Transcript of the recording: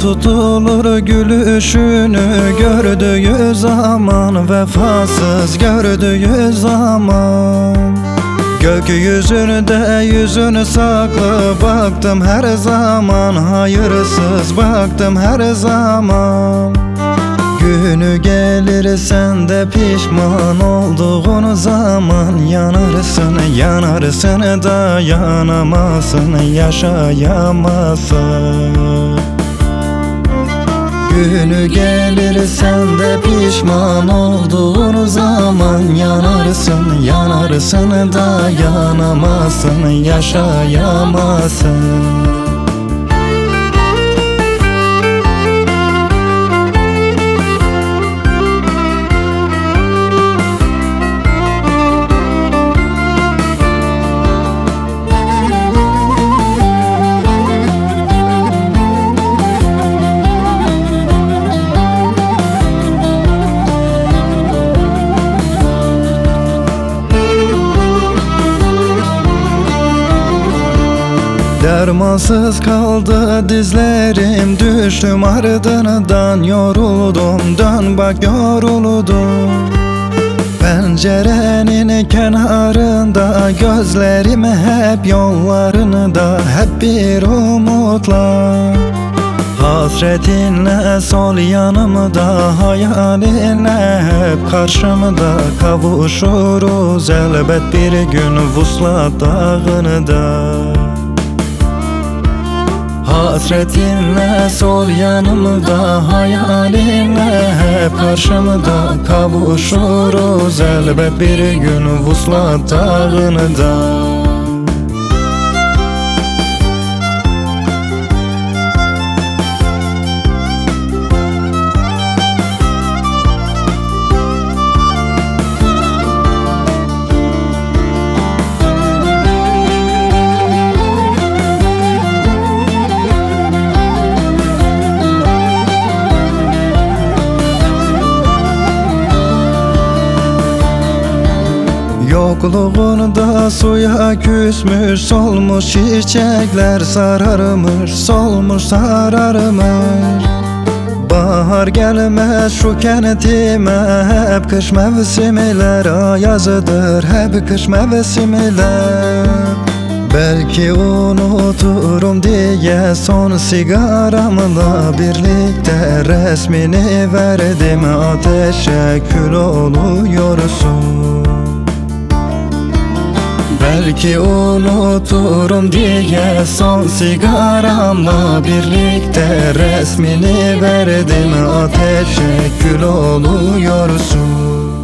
tutulur gülüşünü gördüğü zaman Vefasız gördüğü zaman. Gökyüzünde yüzünü saklı baktım her zaman. Hayırsız baktım her zaman. Günü gelir sen de pişman olduğun zaman. Yanarsın yanarsın dayanamazsın yaşayamazsın Günü gelir sen de pişman olduğun zaman Yanarsın yanarsın dayanamazsın yaşayamazsın Dermansız kaldı dizlerim Düştüm ardından yoruldum. Dön bak yoruldum. Pencerenin kenarında Gözlerim hep yollarında Hep bir umutla Hasretinle sol yanımda Hayalinle hep karşımda. Kavuşuruz elbet bir gün Vuslat dağında Hasretinle sol yanımda Hayalinle hep karşımda. Kavuşuruz elbet bir gün Vuslat dağında Yokluğunda suya küsmüş Solmuş çiçekler sararmış Solmuş sararmış. Bahar gelmez şu kentime Hep kış mevsimler Ayazıdır hep kış mevsimler Belki unuturum diye son sigaramla birlikte resmini verdim. Ateşe kül oluyorsun Belki unuturum diye son sigaramla birlikte resmini verdim. Ateşe kül oluyorsun